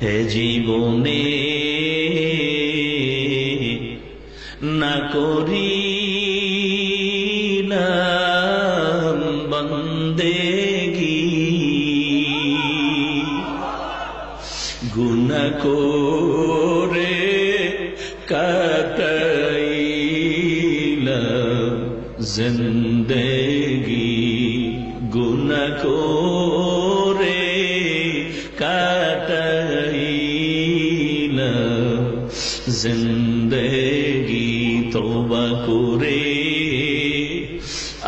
এ জীবনে না করি বন্দেগি গুণ করে কাটাইল জিন্দেগি। গুণ করে তোবা করে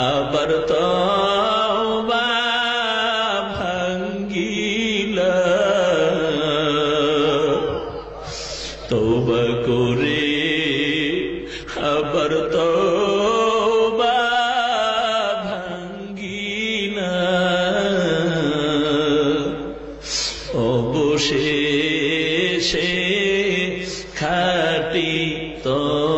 আবার তবা ভাঙ্গিল তোবা করে আবার তবা ভাঙ্গিল অবশেষে খাটি তবা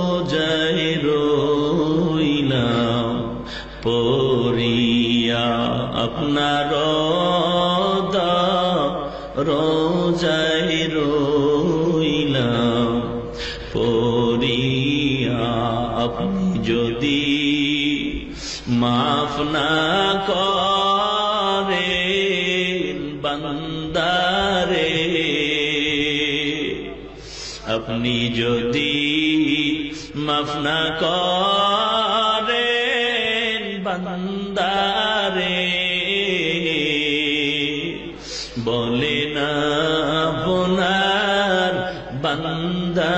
পরিয়া আপনার রোজায় রইলাম। পরিয়া আপনি যদি মাফ না করে বান্দারে, আপনি যদি মাফ না করেন বান্দারে। বলে না বোনার বান্দা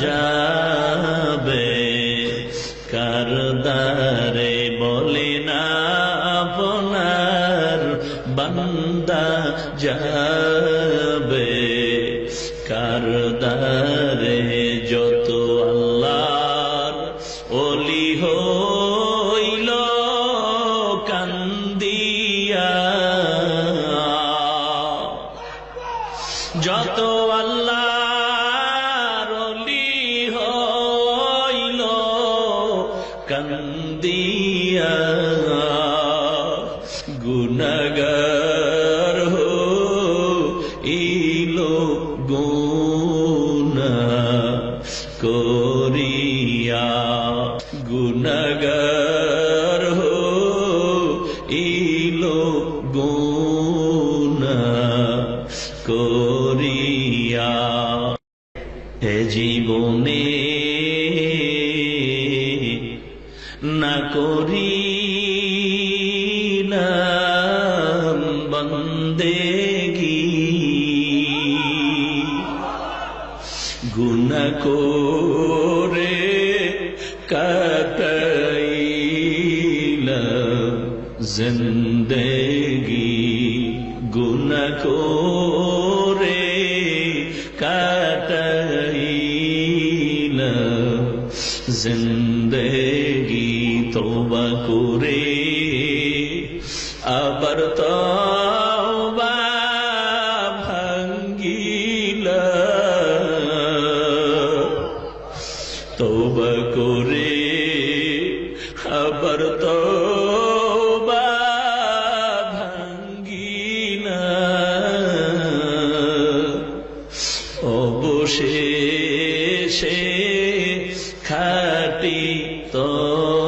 যাবে। কারদারে বলে না বোনার বান্দা যাবে। যত আল্লাহর অলি হইল কান্দিয়া গুণগর ইলো গুনা করিয়া গুণগর ইলো গুনা জীবনে না করি বন্দেগি গুণ করে জিন্দেগি। গুণ করে আবার তবা ভাঙ্গিল। তোবা করে আবার তবা ভাঙ্গিল। অবশেষে খাটি তবা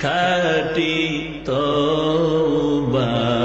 খাটি তো বা